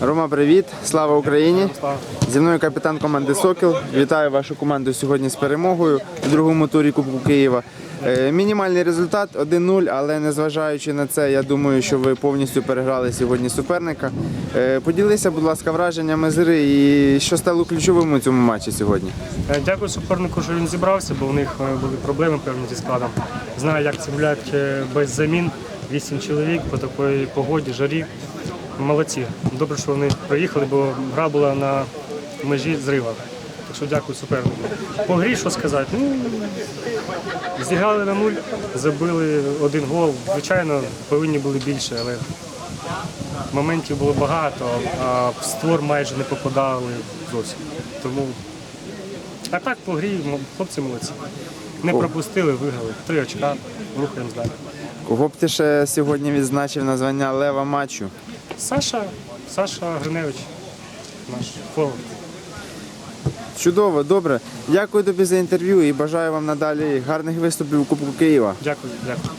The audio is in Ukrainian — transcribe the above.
Рома, привіт! Слава Україні! Зі мною капітан команди Сокіл. Вітаю вашу команду сьогодні з перемогою у другому турі Кубку Києва. Е, Мінімальний результат 1-0, але незважаючи на це, я думаю, що ви повністю переграли сьогодні суперника. Е, Поділися, будь ласка, враженнями з гри і що стало ключовим у цьому матчі сьогодні. Е, Дякую супернику, що він зібрався, бо у них були проблеми певні зі складом. Знаю, як це е, без замін. Вісім чоловік по такій погоді, жарі. Молодці. Добре, що вони приїхали, бо гра була на межі зрива. Так що дякую супернику. По грі, що сказати? Ну, зіграли на нуль, забили один гол. Звичайно, повинні були більше, але моментів було багато, а в створ майже не попадали зовсім. Тому а так по грі хлопці молодці. Не пропустили, виграли. Три очка, рухаємо далі. Кого б ти ще сьогодні відзначив на звання лева матчу? Саша, Саша Гриневич, наш форвард. Чудово, добре. Дякую тобі за інтерв'ю і бажаю вам надалі гарних виступів у Кубку Києва. Дякую, дякую.